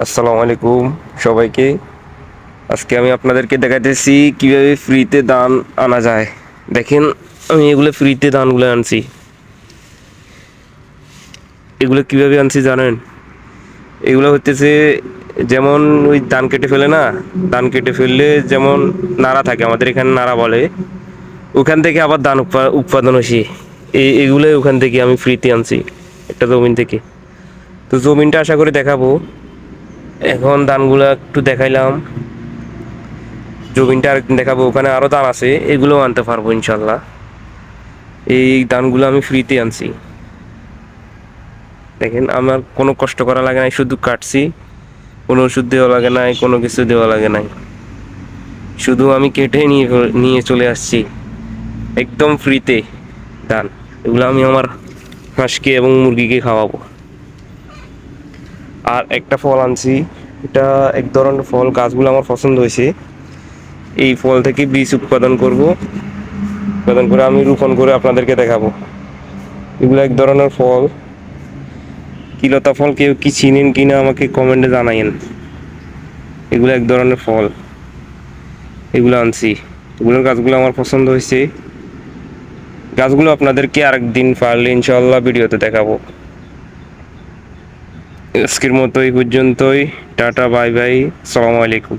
আসসালামু আলাইকুম সবাইকে। আজকে আমি আপনাদেরকে দেখাইতেছি কীভাবে ফ্রিতে দান আনা যায়। দেখেন, আমি এগুলো ফ্রিতে দানগুলো আনছি। এগুলো কীভাবে আনছি জানেন? এগুলো হতেছে যেমন ওই ধান কেটে ফেলে না, ধান কেটে ফেললে যেমন নাড়া থাকে, আমাদের এখানে নাড়া বলে। ওখান থেকে আবার ধান উৎপাদন হয়েছে। এই, এগুলোই ওখান থেকে আমি ফ্রিতে আনছি, একটা জমিন থেকে। তো জমিনটা আশা করে দেখাবো। এখন ধানগুলো একটু দেখাইলাম। জমিনটা আরেকদিন দেখাবো, ওখানে আরও ধান আছে, এগুলোও আনতে পারব ইনশাল্লাহ। এই ধানগুলো আমি ফ্রিতে আনছি। দেখেন, আমার কোনো কষ্ট করা লাগে নাই, শুধু কাটছি। কোনো ওষুধ দেওয়া লাগে নাই, কোনো কিছু দেওয়া লাগে নাই। শুধু আমি কেটে নিয়ে নিয়ে চলে আসছি। একদম ফ্রিতে ধান। এগুলো আমি আমার হাঁসকে এবং মুরগিকে খাওয়াবো। আর একটা ফল আনছি। এটা এক ধরনের ফল, গাছগুলো আমার পছন্দ হয়েছে। এই ফল থেকে বীজ উৎপাদন করব। উৎপাদন করে আমি রোপণ করে আপনাদেরকে দেখাবো। এগুলো এক ধরনের ফল। কিলতা ফল কেউ কি চিনেন কি না আমাকে কমেন্টে জানাইন এগুলো এক ধরনের ফল। এগুলো আনছি। এগুলোর গাছগুলো আমার পছন্দ হয়েছে। গাছগুলো আপনাদেরকে আরেকদিন পারলে ইনশাল্লাহ ভিডিওতে দেখাবো। আজকের মতো এই পর্যন্তই টাটা বাই বাই সালামু আলাইকুম।